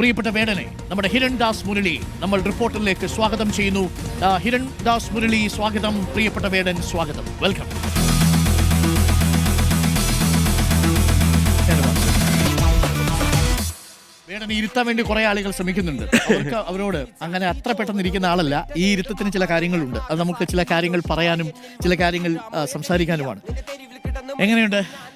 പ്രിയപ്പെട്ട വേടനെ നമ്മുടെ ഹിരൺ ദാസ് മുരളി നമ്മൾ റിപ്പോർട്ടറിലേക്ക് സ്വാഗതം ചെയ്യുന്നു. ആ, ഹിരൺ ദാസ് മുരളി സ്വാഗതം. പ്രിയപ്പെട്ട വേടൻ സ്വാഗതം. വെൽക്കം വേടനെ ഇരുത്താൻ വേണ്ടി കുറെ ആളുകൾ ശ്രമിക്കുന്നുണ്ട്. അവർക്ക് അവരോട് അങ്ങനെ അത്ര പെട്ടെന്ന് ഇരിക്കുന്ന ആളല്ല. ഈ ഇരുത്തത്തിന് ചില കാര്യങ്ങളുണ്ട്. അത് നമുക്ക് ചില കാര്യങ്ങൾ പറയാനും ചില കാര്യങ്ങൾ സംസാരിക്കാനുമാണ്. എങ്ങനെയുണ്ട്?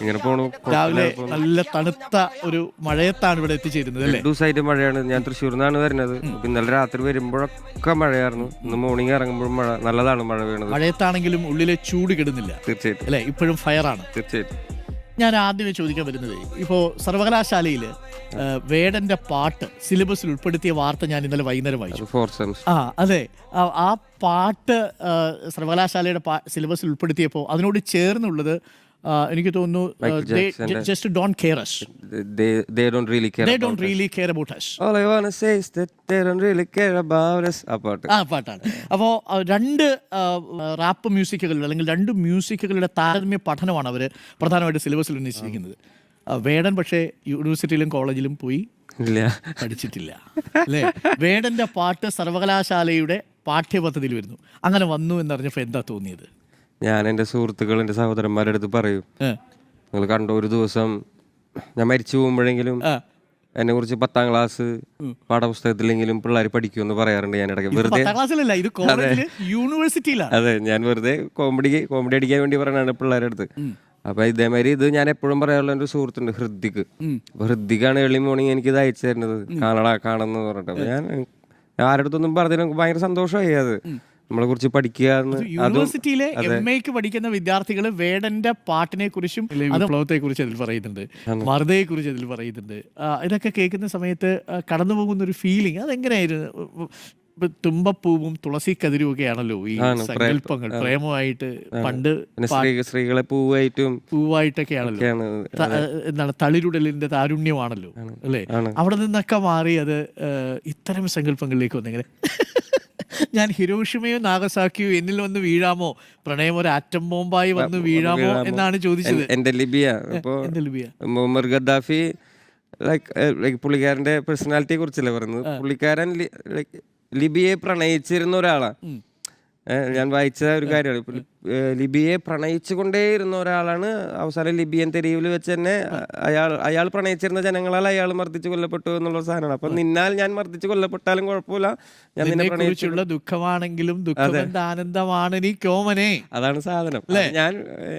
ഇങ്ങനെ പോണു. രാവിലെ നല്ല തണുത്ത ഒരു മഴയത്താണ് ഇവിടെ എത്തിച്ചേരുന്നത് അല്ലേ? ദിവസമായിട്ട് മഴയാണ്. ഞാൻ തൃശ്ശൂരിൽ നിന്നാണ് വരുന്നത് ഇന്നലെ രാത്രി വരുമ്പോഴൊക്കെ മഴയായിരുന്നു. ഇന്ന് മോർണിംഗ് ഇറങ്ങുമ്പോഴും മഴ നല്ലതാണ് മഴ വീണത്. മഴയത്താണെങ്കിലും ഉള്ളിലെ ചൂട് കിടുന്നില്ല. തീർച്ചയായിട്ടും. അല്ലെ? ഇപ്പോഴും ഫയറാണ്. തീർച്ചയായിട്ടും. ഞാൻ ആദ്യമേ ചോദിക്കാൻ വരുന്നത് ഇപ്പോൾ സർവകലാശാലയിൽ വേടന്റെ പാട്ട് സിലബസിൽ ഉൾപ്പെടുത്തിയ വാർത്ത ഞാൻ ഇന്നലെ വൈകുന്നേരം വായിച്ചു. ആ അതെ. ആ- പാട്ട് സർവകലാശാലയുടെ സിലബസിൽ ഉൾപ്പെടുത്തിയപ്പോൾ അതിനോട് ചേർന്നുള്ളത് എനിക്ക്. തോന്നുന്നു just don't care us they don't really care they about don't us. Really care about us All I wanna say is that they don't really care about us. ആ പാട്ട്. ആ പാട്ടാണ്. അപ്പോൾ രണ്ട് റാപ്പ് മ്യൂസിക്കുകളിൽ അല്ലെങ്കിൽ രണ്ട് മ്യൂസിക്കുകളുടെ താരതമ്യ പഠനമാണ് അവർ പ്രധാനമായിട്ട് സിലബസിൽ ഉന്നയിച്ചിരിക്കുന്നത്. വേടൻ പക്ഷേ യൂണിവേഴ്സിറ്റിയിലും കോളേജിലും പോയി പഠിച്ചിട്ടില്ല. അല്ലേ? വേടന്റെ പാട്ട് സർവകലാശാലയുടെ പാഠ്യപദ്ധതിയിൽ വരുന്നു. അങ്ങനെ വന്നു എന്നറിഞ്ഞപ്പോൾ എന്താ തോന്നിയത്? ഞാൻ എന്റെ സുഹൃത്തുക്കൾ എന്റെ സഹോദരന്മാരുടെ അടുത്ത് പറയും നിങ്ങൾ കണ്ട ഒരു ദിവസം ഞാൻ മരിച്ചു പോകുമ്പോഴെങ്കിലും എന്നെ കുറിച്ച് പത്താം ക്ലാസ് പാഠപുസ്തകത്തിലെങ്കിലും പിള്ളേർ പഠിക്കുമെന്ന് പറയാറുണ്ട് ഞാൻ ഇടയ്ക്ക്. വെറുതെ അതെ. ഞാൻ വെറുതെ കോമഡി കോമഡി അടിക്കാൻ വേണ്ടി പറയണാണ് പിള്ളേരുടെ അടുത്ത്. അപ്പൊ ഇതേമാതിരി ഇത് ഞാൻ എപ്പോഴും പറയാനുള്ള ഒരു സുഹൃത്തുണ്ട് ഹൃദിക്. അപ്പൊ ഹൃദിക്കാണ് ഏർലി മോർണിംഗ് എനിക്ക് ഇത് അയച്ചു തരുന്നത്. കാണടാ കാണുന്നു പറഞ്ഞിട്ട്. ഞാൻ ആരുടെ അടുത്തൊന്നും എനിക്ക് ഭയങ്കര സന്തോഷമായി അത്. നമ്മളെ കുറിച്ച് പഠിക്കുക യൂണിവേഴ്സിറ്റിയിലെ എം എക്ക് പഠിക്കുന്ന വിദ്യാർത്ഥികൾ വേടന്റെ പാട്ടിനെ കുറിച്ചും വിപ്ലവത്തെ കുറിച്ച് അതിൽ പറയുന്നുണ്ട്. മറുതയെ കുറിച്ച് അതിൽ പറയുന്നുണ്ട്. ഇതൊക്കെ കേൾക്കുന്ന സമയത്ത് കടന്നു പോകുന്ന ഒരു ഫീലിംഗ് അതെങ്ങനെയായിരുന്നു ഇപ്പൊ തുമ്പപ്പൂവും തുളസി കതിരും ഒക്കെ ആണല്ലോ ഈ സങ്കല്പങ്ങൾ. പ്രേമമായിട്ട് പണ്ട് സ്ത്രീകളെ പൂവായിട്ടും പൂവായിട്ടൊക്കെ ആണല്ലോ എന്താണ് തളിരുടലിന്റെ താരുണ്യമാണല്ലോ അല്ലേ? അവിടെ നിന്നൊക്കെ മാറി അത് ഇത്തരം സങ്കല്പങ്ങളിലേക്ക് വന്നെങ്ങനെ ഞാൻ ഹിരോഷിമയോ നാഗസാക്കിയോ എന്നിൽ വന്ന് വീഴാമോ? പ്രണയം ഒരു ആറ്റം ബോംബായി വന്ന് വീഴാമോ എന്നാണ് ചോദിച്ചത്. എന്റെ ലിബിയ. എന്റെ Libya. Muhammad Gaddafi like like പുള്ളിക്കാരന്റെ പേഴ്സണാലിറ്റിയെ കുറിച്ചല്ലേ പറയുന്നത്? പുള്ളിക്കാരൻ ലൈക്ക് ലിബിയെ പ്രണയിച്ചിരുന്ന ഒരാളാണ് ഞാൻ വായിച്ച ഒരു കാര്യമാണ്. ഇപ്പൊ ലിബിയെ പ്രണയിച്ചുകൊണ്ടേയിരുന്ന ഒരാളാണ് അവസാനം ലിബിയൻ തെരുവിൽ വെച്ച് തന്നെ അയാൾ അയാൾ പ്രണയിച്ചിരുന്ന ജനങ്ങളാൽ അയാൾ മർദ്ദിച്ചു കൊല്ലപ്പെട്ടു എന്നുള്ള സാധനമാണ്. അപ്പൊ നിന്നാൽ ഞാൻ മർദ്ദിച്ചു കൊല്ലപ്പെട്ടാലും കുഴപ്പമില്ല. ഞാൻ നിന്നെ പ്രണയിച്ചു കുറിച്ചുള്ള ദുഃഖമാണെങ്കിലും ആനന്ദമാണ് നീ കോമനെ. അതാണ് സാധനം. ഞാൻ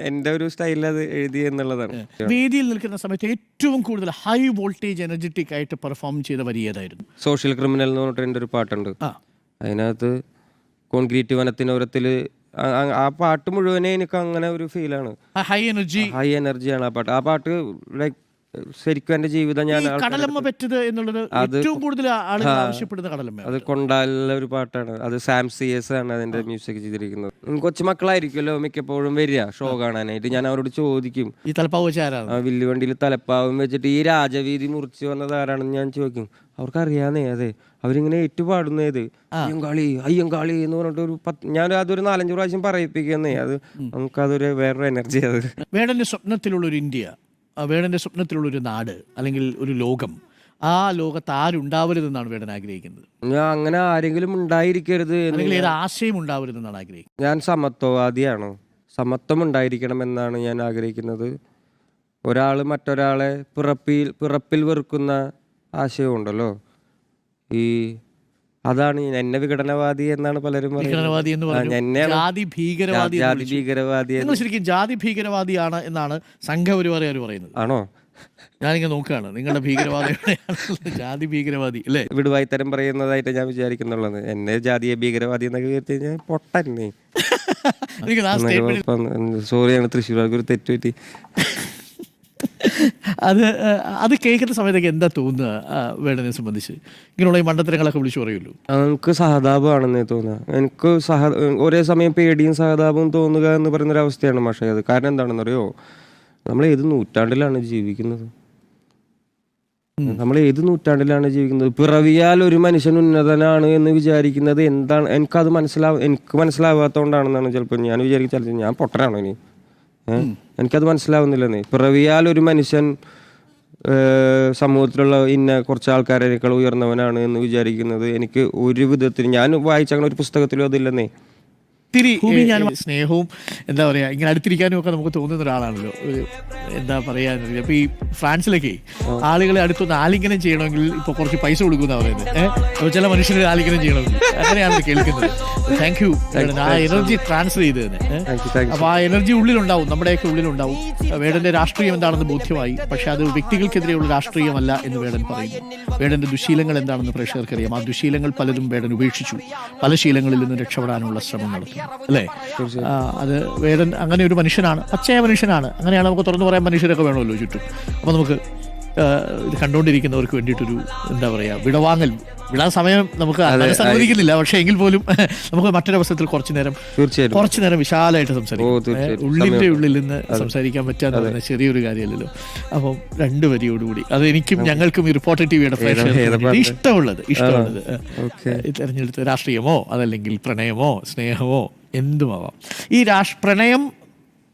എന്റെ ഒരു സ്റ്റൈലിൽ അത് എഴുതി എന്നുള്ളതാണ്. വേദിയിൽ നിൽക്കുന്ന സമയത്ത് ഏറ്റവും കൂടുതൽ ഹൈ വോൾട്ടേജ് എനർജറ്റിക് ആയിട്ട് പെർഫോം ചെയ്ത വരി ഏതായിരുന്നു? സോഷ്യൽ ക്രിമിനൽ എന്ന് പറഞ്ഞിട്ട് ഒരു പാട്ടുണ്ട്. അതിനകത്ത് കോൺക്രീറ്റ് വനത്തിനോരത്തിൽ ആ- പാട്ട് മുഴുവനെ എനിക്ക് അങ്ങനെ ഒരു ഫീലാണ് ഹൈ എനർജി ഹൈ എനർജിയാണ് ആ പാട്ട്. ആ പാട്ട് ലൈക്ക് ശരിക്കും എന്റെ ജീവിതം ഞാൻ ഈ കടലമ്മ പറ്റത് എന്നുള്ളത് ഏറ്റവും കൂടുതൽ ആളുകൾ ആവശ്യപ്പെടുന്ന കടലമ്മ അത് കൊണ്ടാലുള്ള ഒരു പാട്ടാണ്. അത് സാം സി എസ് ആണ് അതിന്റെ മ്യൂസിക് ചെയ്തിരിക്കുന്നത്. കൊച്ചുമക്കളായിരിക്കുമല്ലോ മിക്കപ്പോഴും വരിക ഷോ കാണാനായിട്ട് ഞാൻ അവരോട് ചോദിക്കും. ഈ തലപ്പാവ് ആ വില്ലുവണ്ടിയിൽ തലപ്പാവും വെച്ചിട്ട് ഈ രാജവീതി മുറിച്ച് വന്നത് ആരാണെന്ന് ഞാൻ ചോദിക്കും. അവർക്ക് അറിയാന്നേ അതെ. അവരിങ്ങനെ ഏറ്റുപാടുന്നേത് അയ്യങ്കാളി അയ്യങ്കാളി എന്ന് പറഞ്ഞിട്ട് ഒരു പത്ത് ഞാൻ അതൊരു നാലഞ്ച് പ്രാവശ്യം പറയിപ്പിക്കുന്നേ. അത് നമുക്കതൊരു വേറൊരു എനർജി അത്. വേടന്റെ സ്വപ്നത്തിലുള്ള ഒരു ഇന്ത്യ. ആ സ്വപ്നത്തിലുള്ളൊരു സ്വപ്നത്തിലുള്ള ഒരു നാട് അല്ലെങ്കിൽ ഒരു ലോകം ആ ലോകത്ത് ആരുണ്ടാവരുതെന്നാണ് വേടൻ ആഗ്രഹിക്കുന്നത്? ഞാൻ അങ്ങനെ ആരെങ്കിലും ഉണ്ടായിരിക്കരുത് എന്ന് അല്ലെങ്കിൽ ഏത് ആശയം ഉണ്ടാവരുതെന്നാണ് ആഗ്രഹിക്കുന്നത്? ഞാൻ സമത്വവാദിയാണ്. സമത്വം ഉണ്ടായിരിക്കണം എന്നാണ് ഞാൻ ആഗ്രഹിക്കുന്നത്. ഒരാൾ മറ്റൊരാളെ പിറപ്പിൽ പിറപ്പിൽ വെറുക്കുന്ന ആശയമുണ്ടല്ലോ. ഈ അതാണ് എന്നെ വിഘടനവാദി എന്നാണ് പലരും ഭീകരവാദി എന്ന് പറയുന്നത് ജാതി ഭീകരവാദി ജാതി ഭീകരവാദി നിങ്ങൾ ശരിക്കും ജാതി ഭീകരവാദിയാണ് എന്നാണ് സംഘപരിവാറുകാർ പറയുന്നത്. ആണോ? ഞാനിങ്ങനെ നോക്കുകയാണ്. നിങ്ങളുടെ ഭീകരവാദി ജാതി ഭീകരവാദി അല്ലേ? വിടുവായിത്തരം പറയുന്നതായിട്ട് ഞാൻ വിചാരിക്കുന്നുള്ളത്. എന്നെ ജാതീയ ഭീകരവാദി എന്നൊക്കെ കേട്ട് കഴിഞ്ഞാൽ പൊട്ടന്നെ. സോറിയാണ് തൃശ്ശൂർ ഒരു തെറ്റുപറ്റി അത് അത് കേൾക്കുന്ന സമയത്തൊക്കെ എന്താ തോന്നുക വേണതിനെ വേടനെ സംബന്ധിച്ച്? ഇങ്ങനെയുള്ള ഈ മണ്ടത്തരങ്ങളൊക്കെ വിളിച്ചു പറയുള്ളൂ നമുക്ക് സഹതാപമാണെന്നേ തോന്നുക. എനിക്ക് സഹ ഒരേ സമയം പേടിയും സഹതാപവും തോന്നുക എന്ന് പറയുന്ന ഒരു അവസ്ഥയാണ് പക്ഷേ അത്. കാരണം എന്താണെന്നറിയോ? നമ്മൾ ഏത് നൂറ്റാണ്ടിലാണ് ജീവിക്കുന്നത്? നമ്മൾ ഏത് നൂറ്റാണ്ടിലാണ് ജീവിക്കുന്നത്? പിറവിയാൽ ഒരു മനുഷ്യൻ ഉന്നതനാണ് എന്ന് വിചാരിക്കുന്നത് എന്താണ്? എനിക്കത് മനസ്സിലാവും എനിക്ക് മനസ്സിലാവാത്തതുകൊണ്ടാണെന്നാണ് ചിലപ്പോൾ ഞാൻ വിചാരിക്കും ചിലപ്പോൾ ഞാൻ പൊട്ടനാണോ ഇനി? എനിക്കത് മനസ്സിലാവുന്നില്ലെന്നേ. പിറവിയാൽ ഒരു മനുഷ്യൻ സമൂഹത്തിലുള്ള ഇന്ന കുറച്ച് ആൾക്കാരേക്കാൾ ഉയർന്നവനാണ് എന്ന് വിചാരിക്കുന്നത് എനിക്ക് ഒരു വിധത്തിൽ ഞാൻ വായിച്ച അങ്ങനെ ഒരു പുസ്തകത്തിലും അതില്ലെന്നേ. ഇത്തിരി ഭൂമി ഞാൻ സ്നേഹവും എന്താ പറയുക ഇങ്ങനെ അടുത്തിരിക്കാനും ഒക്കെ നമുക്ക് തോന്നുന്ന ഒരാളാണല്ലോ. ഒരു എന്താ പറയാ അപ്പൊ ഈ ഫ്രാൻസിലൊക്കെ ആളുകളെ അടുത്തൊന്ന് ആലിംഗനം ചെയ്യണമെങ്കിൽ ഇപ്പൊ കുറച്ച് പൈസ കൊടുക്കുന്ന പറയുന്നത്. ഏഹ് ചില മനുഷ്യരെ ആലിംഗനം ചെയ്യണമെങ്കിൽ. അങ്ങനെയാണ് കേൾക്കുന്നത്. താങ്ക് യു ആ എനർജി ട്രാൻസ്ഫർ ചെയ്ത് തന്നെ അപ്പൊ ആ എനർജി ഉള്ളിലുണ്ടാവും നമ്മുടെയൊക്കെ ഉള്ളിലുണ്ടാവും. വേടന്റെ രാഷ്ട്രീയം എന്താണെന്ന് ബോധ്യമായി. പക്ഷെ അത് വ്യക്തികൾക്കെതിരെയുള്ള രാഷ്ട്രീയമല്ല എന്ന് വേടൻ പറയുന്നു. വേടന്റെ ദുശീലങ്ങൾ എന്താണെന്ന് പ്രേക്ഷകർക്കറിയാം. ആ ദുശീലങ്ങൾ പലരും വേടൻ ഉപേക്ഷിച്ചു. പല ശീലങ്ങളിൽ നിന്ന് രക്ഷപ്പെടാനുള്ള ശ്രമം നടത്തി. അല്ലേ? അത് വേറെ അങ്ങനെ ഒരു മനുഷ്യനാണ്. പച്ചയ മനുഷ്യനാണ്. അങ്ങനെയാണ് നമുക്ക് തുറന്നു പറയാൻ മനുഷ്യരൊക്കെ വേണമല്ലോ ചുറ്റും. അപ്പോൾ നമുക്ക് ഇത് കണ്ടുകൊണ്ടിരിക്കുന്നവർക്ക് വേണ്ടിയിട്ടൊരു എന്താ പറയുക വിടവാങ്ങൽ. വിടാൻ സമയം നമുക്ക് മനസ്സ് അനുവദിക്കുന്നില്ല. പക്ഷേ എങ്കിൽ പോലും നമുക്ക് മറ്റൊരവസരത്തിൽ കുറച്ചു നേരം തീർച്ചയായിട്ടും. കുറച്ചു നേരം വിശാലമായിട്ട് സംസാരിക്കും. ഉള്ളിന്റെ ഉള്ളിൽ നിന്ന് സംസാരിക്കാൻ പറ്റാന്ന് പറയുന്നത് ചെറിയൊരു കാര്യമല്ലല്ലോ. അപ്പം രണ്ട് വരിയോടുകൂടി. അത് എനിക്കും ഞങ്ങൾക്കും ഈ റിപ്പോർട്ടർ ടി വിയുടെ ഇഷ്ടമുള്ളത് ഇഷ്ടമുള്ളത്. തിരഞ്ഞെടുത്ത് രാഷ്ട്രീയമോ അതല്ലെങ്കിൽ പ്രണയമോ സ്നേഹമോ എന്തുമാവാം. ഈ രാഷ് പ്രണയം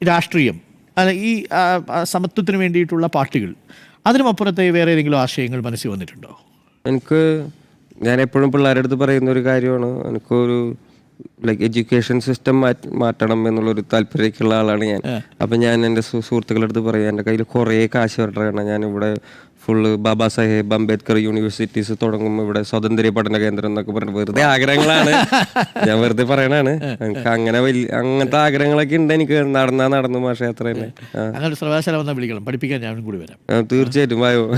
രാഷ്ട്രീയം അല്ല ഈ സമത്വത്തിന് വേണ്ടിയിട്ടുള്ള പാട്ടുകൾ അതിനുമപ്പുറത്തെ വേറെ ഏതെങ്കിലും ആശയങ്ങൾ മനസ്സിൽ വന്നിട്ടുണ്ടോ? എനിക്ക് ഞാൻ എപ്പോഴും പിള്ളേരുടെ അടുത്ത് പറയുന്ന ഒരു കാര്യമാണ്. എനിക്കൊരു ലൈക്ക് എഡ്യൂക്കേഷൻ സിസ്റ്റം മാറ്റണം എന്നുള്ളൊരു താല്പര്യമൊക്കെയുള്ള ആളാണ് ഞാൻ. അപ്പം ഞാൻ എന്റെ സുഹൃത്തുക്കളുടെ അടുത്ത് പറയും എന്റെ കയ്യിൽ കുറേ കാശ് വരണം ഞാൻ ഇവിടെ ഫുള്ള് ബാബാ സാഹേബ് അംബേദ്കർ യൂണിവേഴ്സിറ്റീസ് തുടങ്ങും ഇവിടെ സ്വതന്ത്ര പഠന കേന്ദ്രം എന്നൊക്കെ പറഞ്ഞ് വെറുതെ ആഗ്രഹങ്ങളാണ്. ഞാൻ വെറുതെ പറയണാണ് എനിക്ക് അങ്ങനെ വലിയ അങ്ങനത്തെ ആഗ്രഹങ്ങളൊക്കെ ഉണ്ട് എനിക്ക്. നടന്നാ നടന്നു പക്ഷേ അത്ര തന്നെ അങ്ങനെ ഒരു സർവകലാശാല വന്നാൽ വിളിക്കണം. പഠിപ്പിക്കാൻ ഞാനും കൂടി വരാം. തീർച്ചയായിട്ടും. വായോ.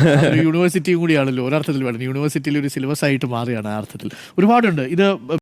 യൂണിവേഴ്സിറ്റിയും കൂടിയാണല്ലോ ഒരർത്ഥത്തിൽ വേണം യൂണിവേഴ്സിറ്റിയിൽ ഒരു സിലബസ് ആയിട്ട് മാറിയാണ് ആ അർത്ഥത്തിൽ. ഒരുപാടുണ്ട്. ഇത്